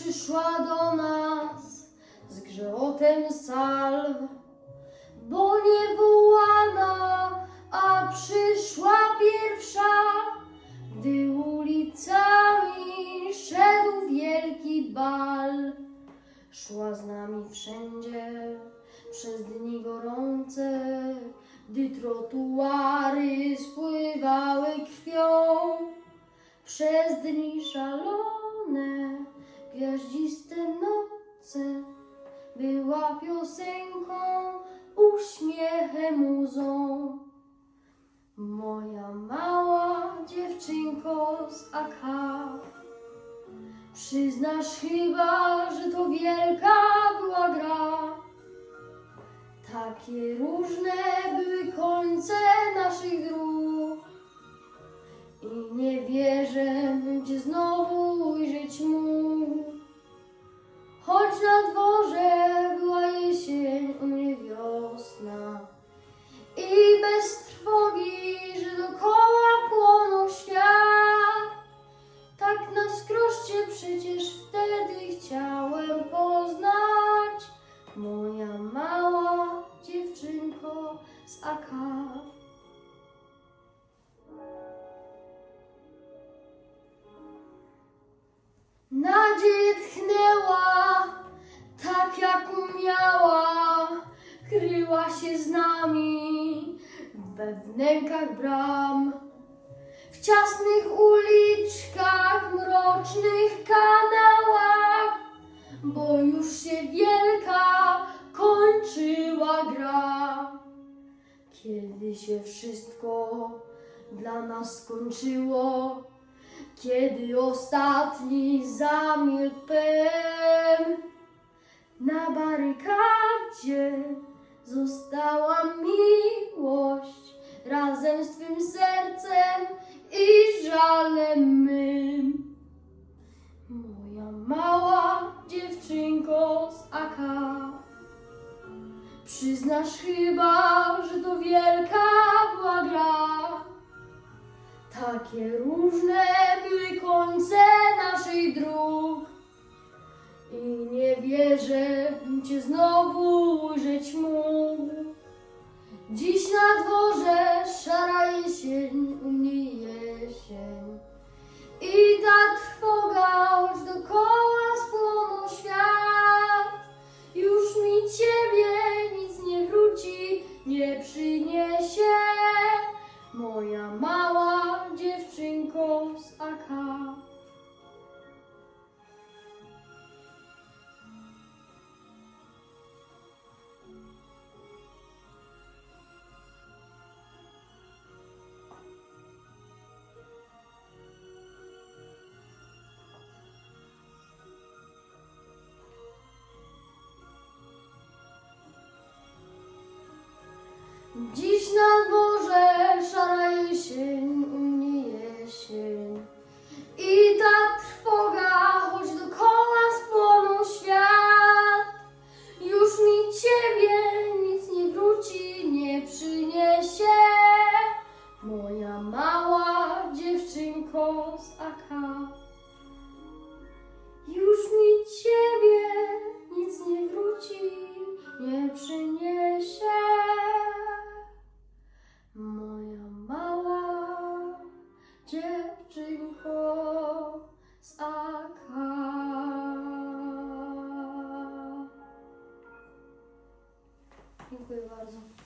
przyszła do nas z grzełotem salw, bo nie wołana, a przyszła pierwsza, gdy ulicami szedł wielki bal. Szła z nami wszędzie przez dni gorące, gdy trotuary spływały krwią. Przez dni szalone, gwiaździste noce, była piosenką, uśmiechem, muzą. Moja mała dziewczynko z AK. Przyznasz chyba, że to wielka była gra. Takie różne były końce naszych dróg. I nie wierzę, bym cię znowu ujrzeć chciałem poznać moja mała dziewczynko z AK. Nadzieję tchnęła, tak jak umiała, kryła się z nami we wnękach bram. W ciasnych uliczkach, mrocznych kanałach, bo już się wielka kończyła gra. Kiedy się wszystko dla nas skończyło, kiedy ostatni zamilkł na barykadzie została miłość razem z twym sercem i żalem mym. Moja mała dziewczynko z AK. Przyznasz chyba, że to wielka była gra. Takie różne były końce naszych dróg. I nie wierzę, bym cię znowu ujrzeć mógł. Dziś na dworze Dziś na dworze szara jesień, tranquilo, Warzone.